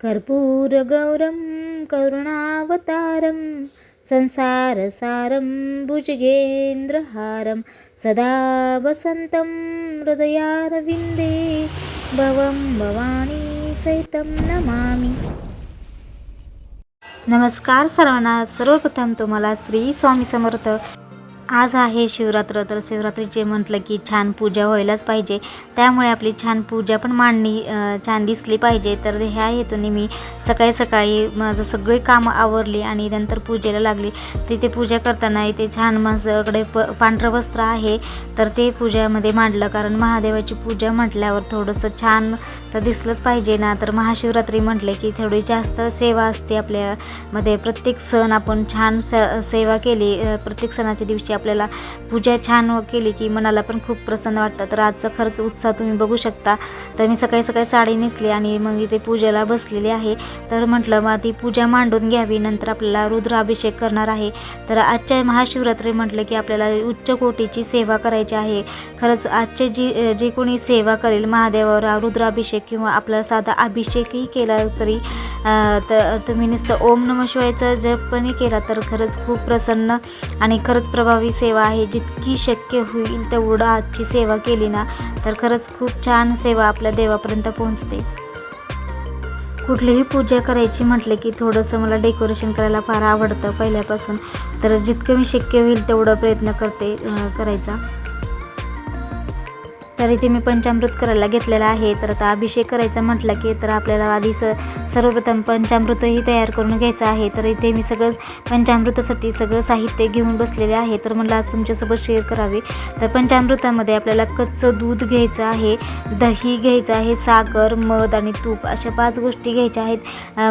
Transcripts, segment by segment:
कर्पूरगौरं करुणावतारं संसारसारं भुजगेन्द्रहारं सदा वसन्तं हृदयारविन्दे भवं भवानी सहितं नमामि। नमस्कार सर्वांना सर्वप्रथम तुम्हाला श्री स्वामी समर्थ आज आहे शिवरात्र तर शिवरात्रीचे म्हटलं की छान पूजा व्हायलाच पाहिजे. त्यामुळे आपली छान पूजा पण मांडणी छान दिसली पाहिजे. तर ह्या हेतूने मी सकाळी सकाळी माझं सगळी कामं आवरली आणि नंतर पूजेला लागली. तिथे पूजा करताना इथे छान माझ्याकडे प पांढरं वस्त्र आहे. तर ते पूजामध्ये मांडलं. कारण महादेवाची पूजा म्हटल्यावर थोडंसं छान तर दिसलंच पाहिजे ना. तर महाशिवरात्री म्हटले की थोडी जास्त सेवा असते आपल्यामध्ये प्रत्येक सण आपण छान स सेवा केली. प्रत्येक सणाच्या दिवशी आपल्याला पूजा छान केली की मनाला पण खूप प्रसन्न वाटतं. तर आजचा खरंच उत्साह तुम्ही बघू शकता. तर मी सकाळी सकाळी साडी नेसली आणि मग इथे पूजेला बसलेली आहे. तर म्हटलं मग ती पूजा मांडून घ्यावी नंतर आपल्याला रुद्राभिषेक करणार आहे. तर आजच्या महाशिवरात्री म्हटलं की आपल्याला उच्च कोटीची सेवा करायची आहे. खरंच आजचे जी जे कोणी सेवा करेल महादेवावर रुद्राभिषेक किंवा आपला साधा अभिषेकही केला तरी तर तुम्ही नुसतं ओम नम शिवायचा पण केला तर खरंच खूप प्रसन्न आणि खरंच प्रभावी सेवा आहे. जितकी शक्य होईल तेवढं आजची सेवा केली ना तर खरंच खूप छान सेवा आपल्या देवापर्यंत पोहोचते. कुठलीही पूजा करायची म्हटले की थोडंसं मला डेकोरेशन करायला फार आवडतं पहिल्यापासून. तर जितकं मी शक्य होईल तेवढं प्रयत्न करते करायचा. तर इथे मी पंचामृत करायला घेतलेला आहे. तर आता अभिषेक करायचा म्हटलं की तर आपल्याला आधी स सर्वप्रथम पंचामृतही तयार करून घ्यायचं आहे. तर इथे मी सगळं पंचामृतासाठी सगळं साहित्य घेऊन बसलेले आहे. तर मला आज तुमच्यासोबत शेअर करावे. तर पंचामृतामध्ये आपल्याला कच्चं दूध घ्यायचं आहे दही घ्यायचं आहे साखर मध आणि तूप अशा पाच गोष्टी घ्यायच्या आहेत.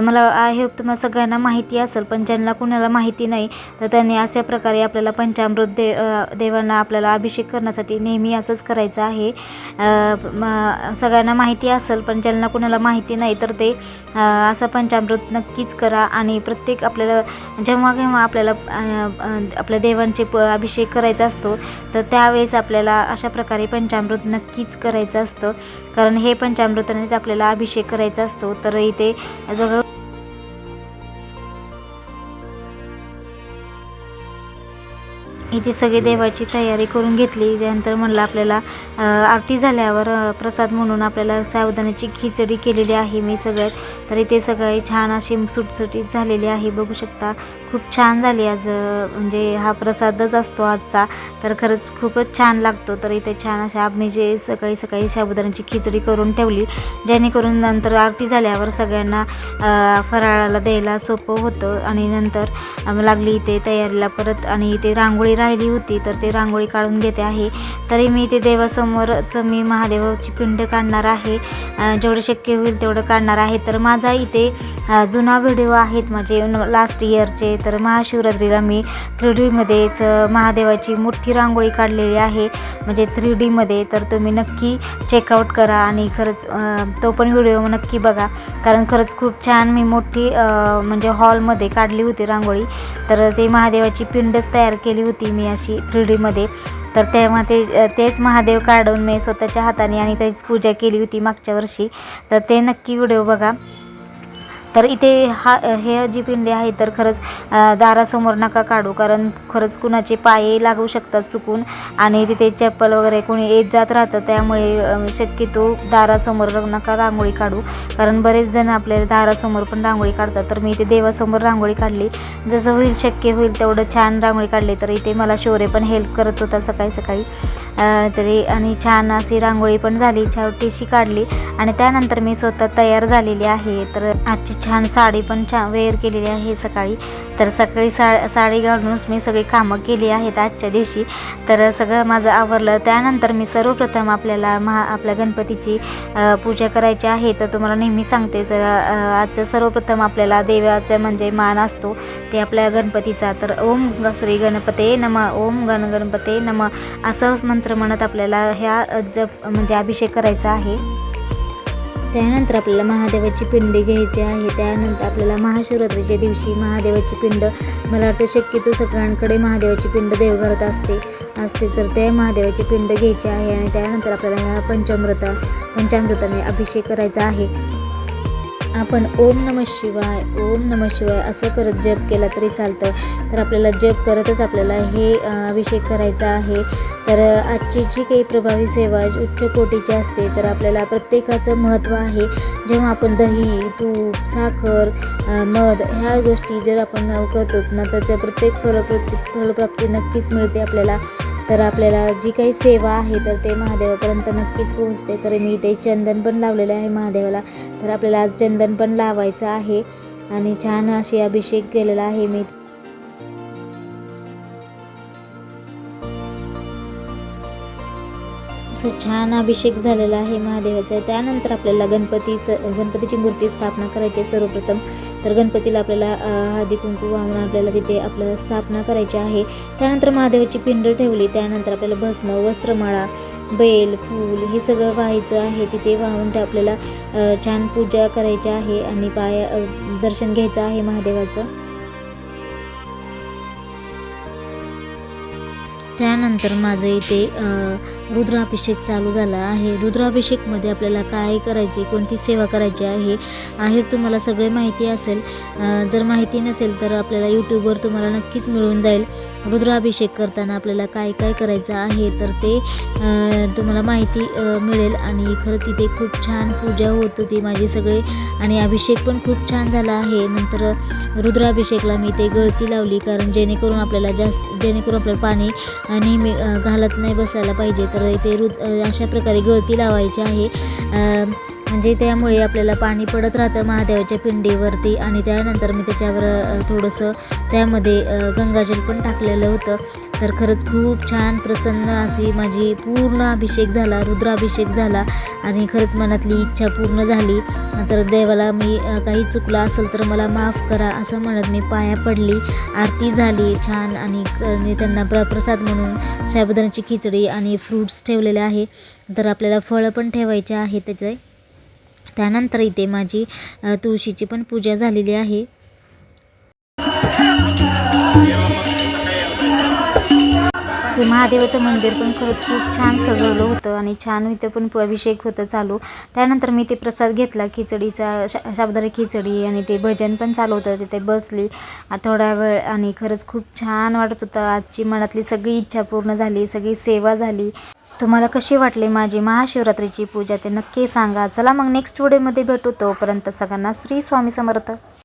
मला आहे तुम्हाला सगळ्यांना माहिती असेल पण ज्यांना कुणाला माहिती नाही तर त्यांनी अशा प्रकारे आपल्याला पंचामृत दे देवांना आपल्याला अभिषेक करण्यासाठी नेहमी असंच करायचं आहे. सगळ्यांना माहिती असेल पण ज्यांना कुणाला माहिती नाही तर ते असं पंचामृत नक्कीच करा आणि प्रत्येक आपल्याला जेव्हा केव्हा आपल्याला आपल्या देवांचे प अभिषेक करायचा असतो तर त्यावेळेस आपल्याला अशा प्रकारे पंचामृत नक्कीच करायचं असतं. कारण हे पंचामृतानेच आपल्याला अभिषेक करायचा असतो तर इथे बघा इथे सगळे देवाची तयारी करून घेतली. त्यानंतर म्हणलं आपल्याला आरती झाल्यावर प्रसाद म्हणून आपल्याला सावधानाची खिचडी केलेली आहे मी सगळ्यात. तर इथे सगळी छान अशी सुटसुटीत झालेली आहे. बघू शकता खूप छान झाली आज म्हणजे हा प्रसादच असतो आजचा. तर खरंच खूपच छान लागतो. तर इथे छान अशा आम्ही सकाळी सकाळी साबुदाण्याची खिचडी करून ठेवली. जेणेकरून नंतर आरती झाल्यावर सगळ्यांना फराळाला द्यायला सोपं होतं. आणि नंतर लागली इथे तयारीला परत आणि इथे रांगोळी राहिली होती. तर ते रांगोळी काढून घेते आहे. तरी मी इथे देवासमोरच मी महादेवाची पिंड काढणार आहे. जेवढं शक्य होईल तेवढं काढणार आहे. तर माझा इथे जुना व्हिडिओ आहेत. माझे लास्ट इयरचे तर महाशिवरात्रीला मी थ्री डीमध्येच महादेवाची मोठी रांगोळी काढलेली आहे. म्हणजे थ्री डीमध्ये तर तुम्ही नक्की चेकआउट करा आणि खरंच तो पण व्हिडिओ नक्की बघा. कारण खरंच खूप छान मी मोठी म्हणजे हॉलमध्ये काढली होती रांगोळी. तर ते महादेवाची पिंडच तयार केली होती मी अशी थ्री डीमध्ये तर तेव्हा ते तेच महादेव काढून मी स्वतःच्या हाताने आणि त्याची पूजा केली होती मागच्या वर्षी. तर ते नक्की व्हिडिओ बघा. तर इथे हा हे जी पिंडी आहे तर खरंच दारासमोर नका काढू कारण खरंच कुणाचे पाय लागू शकतात चुकून. आणि तिथे चप्पल वगैरे कोणी येत जात राहतं त्यामुळे शक्यतो दारासमोर नका रांगोळी काढू. कारण बरेच जण आपल्याला दारासमोर पण रांगोळी काढतात. तर मी इथे देवासमोर रांगोळी काढली. जसं होईल शक्य होईल तेवढं छान रांगोळी काढली. तर इथे मला शोरे पण हेल्प करत होता सकाळी सकाळी. तरी आणि छान अशी रांगोळी पण झाली छोटीशी काढली आणि त्यानंतर मी स्वतः तयार झालेली आहे. तर आजची छान साडी पण छान वेअर केलेली आहे सकाळी. तर सकाळी सा साडी घालूनच मी सगळी कामं केली आहेत आजच्या दिवशी. तर सगळं माझं आवरलं. त्यानंतर मी सर्वप्रथम आपल्याला महा आपल्या गणपतीची पूजा करायची आहे तर तुम्हाला नेहमी सांगते. तर आजचं सर्वप्रथम आपल्याला देवाचं म्हणजे मान असतो. ते आपल्या गणपतीचा. तर ओम श्री गणपते नम ओम गण गणपते नम असं मंत्र म्हणत आपल्याला ह्या जप म्हणजे अभिषेक करायचा आहे. त्यानंतर आपल्याला महादेवाची पिंडी घ्यायची आहे. त्यानंतर आपल्याला महाशिवरात्रीच्या दिवशी महादेवाची पिंड मला वाटतं शक्यतो सगळ्यांकडे महादेवाची पिंड देवघरात असते असते. तर त्या महादेवाची पिंड घ्यायची आहे आणि त्यानंतर आपल्याला ह्या पंचामृता पंचामृताने अभिषेक करायचा आहे. आपण ओम नम शिवाय ओम नम शिवाय असं करत जप केला तरी चालतं तर आपल्याला जप करतच आपल्याला हे अभिषेक करायचा आहे. तर आजची जी काही प्रभावी सेवा उच्च कोटीची असते तर आपल्याला प्रत्येकाचं महत्त्व आहे. जेव्हा आपण दही तूप साखर मध ह्या गोष्टी जर आपण करतो ना त्याच्या प्रत्येक फलप्रति फलप्राप्ती नक्कीच मिळते आपल्याला. तर आपल्याला जी काही सेवा आहे तर ते महादेवापर्यंत नक्कीच पोहोचते. तर मी इथे चंदन पण लावलेलं आहे महादेवाला. तर आपल्याला आज चंदन पण लावायचं आहे आणि छान अशी अभिषेक केलेला आहे मी. असं छान अभिषेक झालेला आहे महादेवाचा. त्यानंतर आपल्याला गणपती स गणपतीची मूर्ती स्थापना करायची आहे सर्वप्रथम. तर गणपतीला आपल्याला हळदी कुंकू वाहून आपल्याला तिथे आपल्याला स्थापना करायची आहे. त्यानंतर महादेवाची पिंड ठेवली. त्यानंतर आपल्याला भस्म वस्त्रमाळा बेल फूल हे सगळं व्हायचं आहे. तिथे वाहून ते आपल्याला छान पूजा करायची आहे आणि पाया दर्शन घ्यायचं आहे महादेवाचं. त्यानंतर माझं इथे रुद्राभिषेक चालू झाला आहे. रुद्राभिषेकमध्ये आपल्याला काय करायचे कोणती सेवा करायची आहे आहे तुम्हाला सगळे माहिती असेल. जर माहिती नसेल तर आपल्याला यूट्यूबवर तुम्हाला नक्कीच मिळून जाईल. रुद्राभिषेक करताना आपल्याला काय काय करायचं आहे तर ते तुम्हाला माहिती मिळेल. आणि खरंच इथे खूप छान पूजा होत होती माझी सगळे. आणि अभिषेक पण खूप छान झाला आहे. नंतर रुद्राभिषेकला मी ते गळती लावली कारण जेणेकरून आपल्याला जास्त जेणेकरून आपल्याला पाणी नेहमी घालत नाही बसायला पाहिजे. तर इथे रुद अशा प्रकारे गळती लावायची आहे. म्हणजे त्यामुळे आपल्याला पाणी पडत राहतं महादेवाच्या पिंडीवरती आणि त्यानंतर मी त्याच्यावर थोडंसं त्यामध्ये गंगाजल पण टाकलेलं होतं. तर खरंच खूप छान प्रसन्न अशी माझी पूर्ण अभिषेक झाला रुद्राभिषेक झाला आणि खरंच मनातली इच्छा पूर्ण झाली. तर देवाला मी काही चुकलं असेल तर मला माफ करा असं म्हणत मी पाया पडली. आरती झाली छान आणि त्यांना प्र प्रसाद म्हणून साबुदाण्याची खिचडी आणि फ्रूट्स ठेवलेले आहे. तर आपल्याला फळं पण ठेवायचे आहे त्याचे. त्यानंतर इथे माझी तुळशीची पण पूजा झालेली आहे. ते महादेवाचं मंदिर पण खरंच खूप छान सजवलं होतं आणि छान इथं पण अभिषेक होतं चालू. त्यानंतर मी ते प्रसाद घेतला खिचडीचा शा शाबदारी खिचडी आणि ते भजन पण चालू होतं. तिथे बसली थोडा वेळ आणि खरंच खूप छान वाटत होतं. आजची मनातली सगळी इच्छा पूर्ण झाली सगळी सेवा झाली. तुम्हाला कशी वाटली माझी महाशिवरात्रीची पूजा ते नक्की सांगा. चला मग नेक्स्ट व्हिडिओमध्ये भेटू. तोपर्यंत सगळ्यांना श्री स्वामी समर्थ.